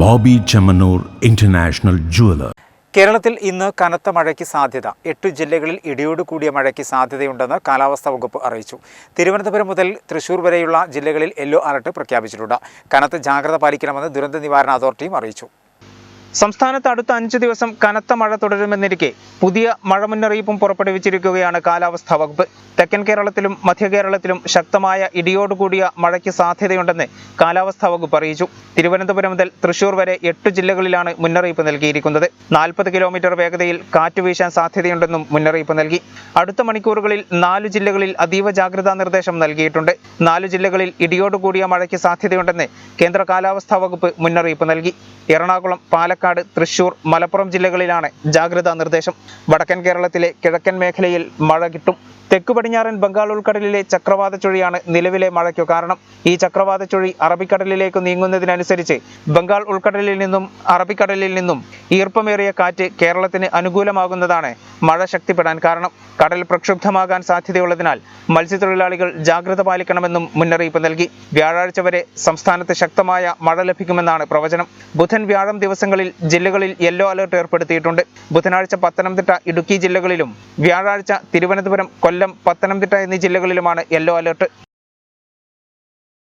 Bobby Chemmanur international jeweller കേരളത്തിൽ ഇന്ന് കനത്ത മഴയ്ക്ക് സാധ്യത. എട്ട് ജില്ലകളിൽ ഇടിയോട് കൂടിയ മഴയ്ക്ക് സാധ്യതയുണ്ടെന്ന് കാലാവസ്ഥാ വകുപ്പ് അറിയിച്ചു. തിരുവനന്തപുരം മുതൽ തൃശൂർ വരെയുള്ള ജില്ലകളിൽ യെല്ലോ അലർട്ട് പ്രഖ്യാപിച്ചിട്ടുണ്ട്. കനത്ത ജാഗ്രത പാലിക്കണമെന്ന് ദുരന്ത നിവാരണ അതോറിറ്റിയും അറിയിച്ചു. സംസ്ഥാനത്ത് അടുത്ത അഞ്ച് ദിവസം കനത്ത മഴ തുടരുമെന്നിരിക്കെ പുതിയ മഴ മുന്നറിയിപ്പും പുറപ്പെടുവിച്ചിരിക്കുകയാണ് കാലാവസ്ഥാ വകുപ്പ്. തെക്കൻ കേരളത്തിലും മധ്യ കേരളത്തിലും ശക്തമായ ഇടിയോടുകൂടിയ മഴയ്ക്ക് സാധ്യതയുണ്ടെന്ന് കാലാവസ്ഥാ വകുപ്പ് അറിയിച്ചു. തിരുവനന്തപുരം മുതൽ തൃശൂർ വരെ എട്ട് ജില്ലകളിലാണ് മുന്നറിയിപ്പ് നൽകിയിരിക്കുന്നത്. നാൽപ്പത് കിലോമീറ്റർ വേഗതയിൽ കാറ്റ് വീശാൻ സാധ്യതയുണ്ടെന്നും മുന്നറിയിപ്പ് നൽകി. അടുത്ത മണിക്കൂറുകളിൽ നാല് ജില്ലകളിൽ അതീവ ജാഗ്രതാ നിർദ്ദേശം നൽകിയിട്ടുണ്ട്. നാല് ജില്ലകളിൽ ഇടിയോടുകൂടിയ മഴയ്ക്ക് സാധ്യതയുണ്ടെന്ന് കേന്ദ്ര കാലാവസ്ഥാ വകുപ്പ് മുന്നറിയിപ്പ് നൽകി. എറണാകുളം പാലക്കാട് തൃശൂർ മലപ്പുറം ജില്ലകളിലാണ് ജാഗ്രതാ നിർദ്ദേശം. വടക്കൻ കേരളത്തിലെ കിഴക്കൻ മേഖലയിൽ മഴ കിട്ടും. തെക്കു പടിഞ്ഞാറൻ ബംഗാൾ ഉൾക്കടലിലെ ചക്രവാത ചുഴിയാണ് നിലവിലെ മഴയ്ക്കു കാരണം. ഈ ചക്രവാത ചുഴി അറബിക്കടലിലേക്ക് നീങ്ങുന്നതിനനുസരിച്ച് ബംഗാൾ ഉൾക്കടലിൽ നിന്നും അറബിക്കടലിൽ നിന്നും ഈർപ്പമേറിയ കാറ്റ് കേരളത്തിന് അനുകൂലമാകുന്നതാണ്. മഴ ശക്തിപ്പെടാൻ കാരണം. കടൽ പ്രക്ഷുബ്ധമാകാൻ സാധ്യതയുള്ളതിനാൽ മത്സ്യത്തൊഴിലാളികൾ ജാഗ്രത പാലിക്കണമെന്നും മുന്നറിയിപ്പ് നൽകി. വ്യാഴാഴ്ച വരെ സംസ്ഥാനത്ത് ശക്തമായ മഴ ലഭിക്കുമെന്നാണ് പ്രവചനം. ബുധൻ വ്യാഴം ദിവസങ്ങളിൽ ജില്ലകളിൽ യെല്ലോ അലർട്ട് ഏർപ്പെടുത്തിയിട്ടുണ്ട്. ബുധനാഴ്ച പത്തനംതിട്ട ഇടുക്കി ജില്ലകളിലും വ്യാഴാഴ്ച തിരുവനന്തപുരം കൊല്ലം പത്തനംതിട്ട എന്നീ ജില്ലകളിലുമാണ് യെല്ലോ അലർട്ട്.